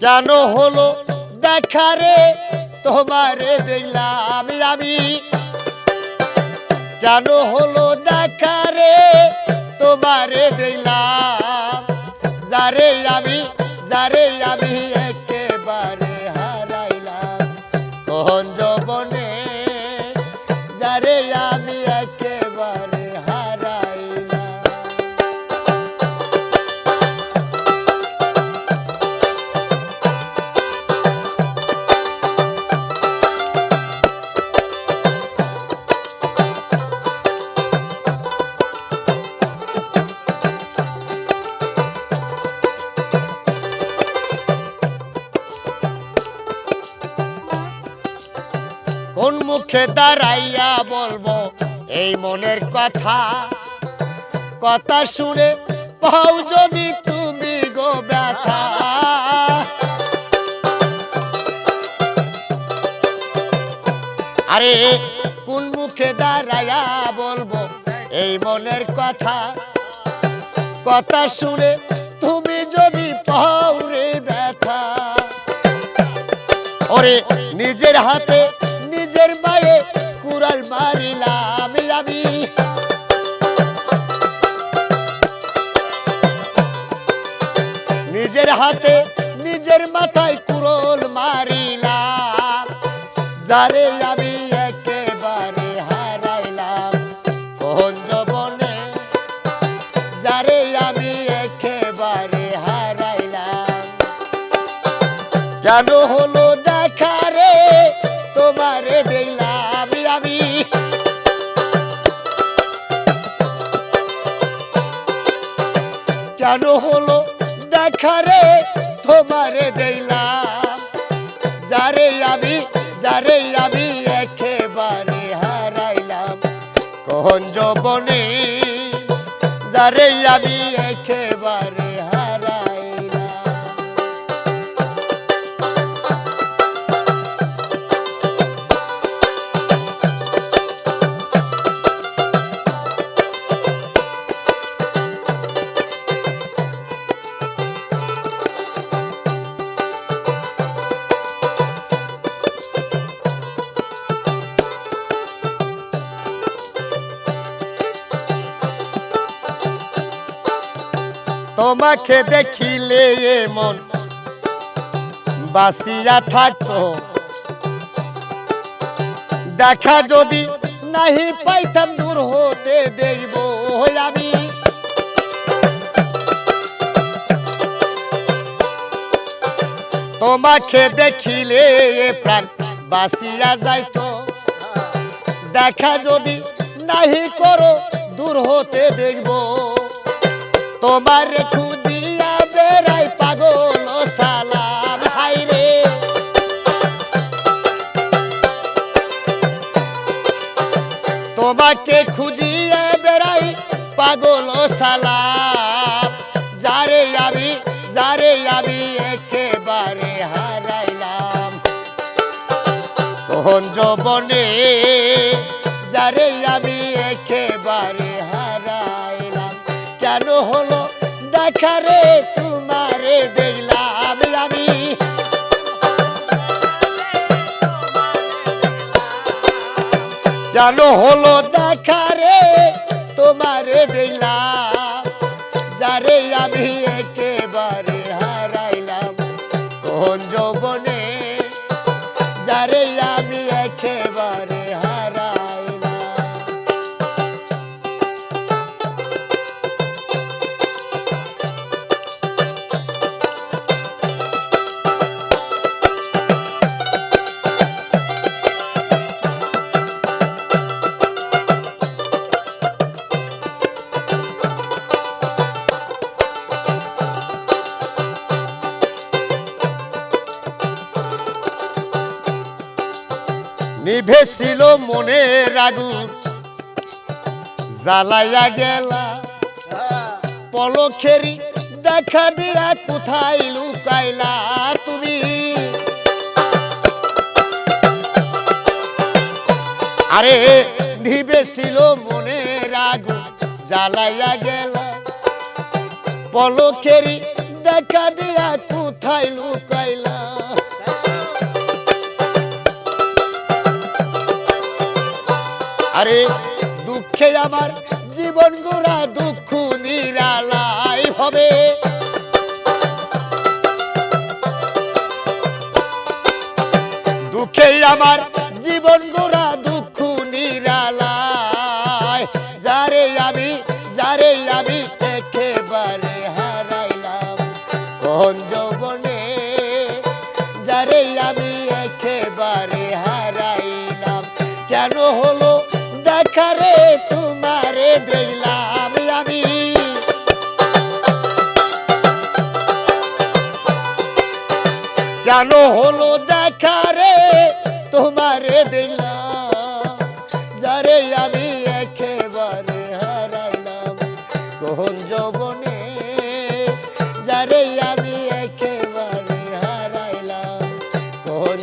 কেন হলো দেখারে তোমারে দেখলাম আমি। জানো হলো দেখারে তোমারে দেখলাম। যারে আমি যারে আমি কোন মুখে দাঁড়াইয়া বলব? এই মনের কথা। কথা শুনে পাও যদি তুমি গো ব্যথা। আরে, কোন মুখে দাঁড়াইয়া বলব? এই মনের কথা। কথা শুনে তুমি যদি পাও রে ব্যথা। ওরে, নিজের হাতে নিজের মায়ে কুড়াল মারিলাম আমি। নিজের হাতে, নিজের মাথায় কুড়োল মারিলাম। যারে আমি একেবারে হারাইলাম। কোন যবনে যারে আমি একেবারে হারাইলাম। কেন হলো দেখা কেন হলো? দেখারে তোমারে দেইলা যারে আমি যারে আমি একেবারে হারাইলাম। কোন যবনে যারে আমি একেবারে তোমাকে দেখিলে মন বাসিয়া থাকতো। দেখা যদি নাহি পাইতাম দূর হতে দেব আমি। তোমাকে দেখিলে প্রাণ বাসিয়া যাইতো। দেখা যদি নাহি করো দূর হতে দেখব তোমার খুঁজিয়া বেড়াই পাগল সালাম হাইরে তোমাকে খুঁজিয়ে বেড়াই পাগল সালাম, যারে আমি যারে আমি একেবারে হারাইলাম। কোন যবনে কেন হলো দেখা রে তোমারে দেখলাম আমি। কেন হলো দেখারে তোমারে নিভেছিল মনে আগুন। জ্বালাইয়া গেলা। পলখেরি দেখা দিয়া কোথায় লুকাইলা তুমি? আরে, নিভেছিল মনে আগুন। জ্বালাইয়া গেলা। পলখেরি দেখা দিয়া কোথায় লুকাইলা? আরে দুঃখে আমার জীবন গোড়া দুঃখ নিরালাই হবে। দুঃখে আমার জীবন গোড়া দুঃখ নিরালায়। যারে আমি যারে আমি একেবারে হারাইলাম। কোন যৌবনে দেখারে তোমারে দেখলাম আমি। কেন হলো দেখা রে তোমারে দিলাম যারে আমি একেবারে হারাইলাম। কোন যৌবনে যারে আমি একেবারে হারাইলাম, কোন